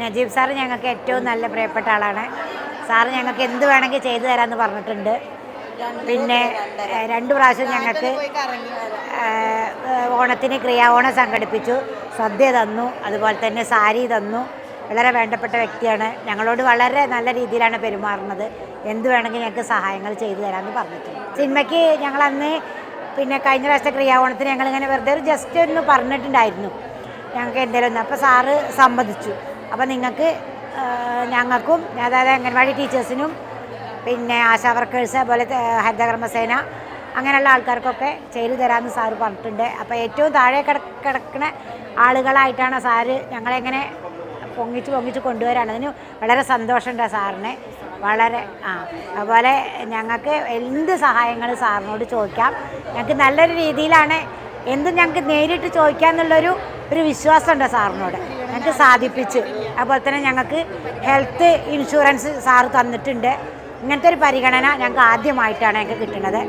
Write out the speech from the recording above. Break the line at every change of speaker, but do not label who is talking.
Najeeb sir ഞങ്ങൾക്ക് ഏറ്റവും നല്ല പ്രിയപ്പെട്ട ആളാണ്. സാറ് ഞങ്ങൾക്ക് എന്ത് വേണമെങ്കിൽ ചെയ്തു തരാമെന്ന് പറഞ്ഞിട്ടുണ്ട്. പിന്നെ രണ്ടു പ്രാവശ്യം ഞങ്ങൾക്ക് ഓണത്തിന് ക്രിയാവോണം സംഘടിപ്പിച്ചു. സദ്യ തന്നു അതുപോലെ തന്നെ സാരി തന്നു. വളരെ വേണ്ടപ്പെട്ട വ്യക്തിയാണ്. ഞങ്ങളോട് വളരെ നല്ല രീതിയിലാണ് പെരുമാറുന്നത്. എന്ത് വേണമെങ്കിൽ ഞങ്ങൾക്ക് സഹായങ്ങൾ ചെയ്തു തരാമെന്ന് പറഞ്ഞിട്ടുണ്ട്. സിനിമയ്ക്ക് ഞങ്ങളന്ന് പിന്നെ കഴിഞ്ഞ പ്രാവശ്യത്തെ ക്രിയാവോണത്തിന് ഞങ്ങളിങ്ങനെ വെറുതെ ഒരു ജസ്റ്റ് ഒന്ന് പറഞ്ഞിട്ടുണ്ടായിരുന്നു. ഞങ്ങൾക്ക് എന്തെങ്കിലും ഒന്ന്. അപ്പോൾ സാറ് സമ്മതിച്ചു. അപ്പോൾ നിങ്ങൾക്ക് ഞങ്ങൾക്കും അതായത് അംഗൻവാടി ടീച്ചേഴ്സിനും പിന്നെ ആശാ വർക്കേഴ്സ് അതുപോലെ ഹരിതകർമ്മസേന അങ്ങനെയുള്ള ആൾക്കാർക്കൊക്കെ ചെയ്തു തരാമെന്ന് സാറ് പറഞ്ഞിട്ടുണ്ട്. അപ്പോൾ ഏറ്റവും താഴെ കിട കിടക്കുന്ന ആളുകളായിട്ടാണ് സാറ് ഞങ്ങളെങ്ങനെ പൊങ്ങിച്ച് പൊങ്ങിച്ച് കൊണ്ടുവരാണ്. അതിന് വളരെ സന്തോഷമുണ്ട് സാറിന്. വളരെ ആ അതുപോലെ ഞങ്ങൾക്ക് എന്ത് സഹായങ്ങൾ സാറിനോട് ചോദിക്കാം. ഞങ്ങൾക്ക് നല്ലൊരു രീതിയിലാണ് എന്തും ഞങ്ങൾക്ക് നേരിട്ട് ചോദിക്കാമെന്നുള്ളൊരു ഒരു വിശ്വാസമുണ്ട് സാറിനോട്. ഞങ്ങൾക്ക് സാധിപ്പിച്ച്. അതുപോലെ തന്നെ ഞങ്ങൾക്ക് ഹെൽത്ത് ഇൻഷുറൻസ് സാറ് തന്നിട്ടുണ്ട്. ഇങ്ങനത്തെ ഒരു പരിഗണന ഞങ്ങൾക്ക് ആദ്യമായിട്ടാണ് ഞങ്ങൾക്ക് കിട്ടുന്നത്.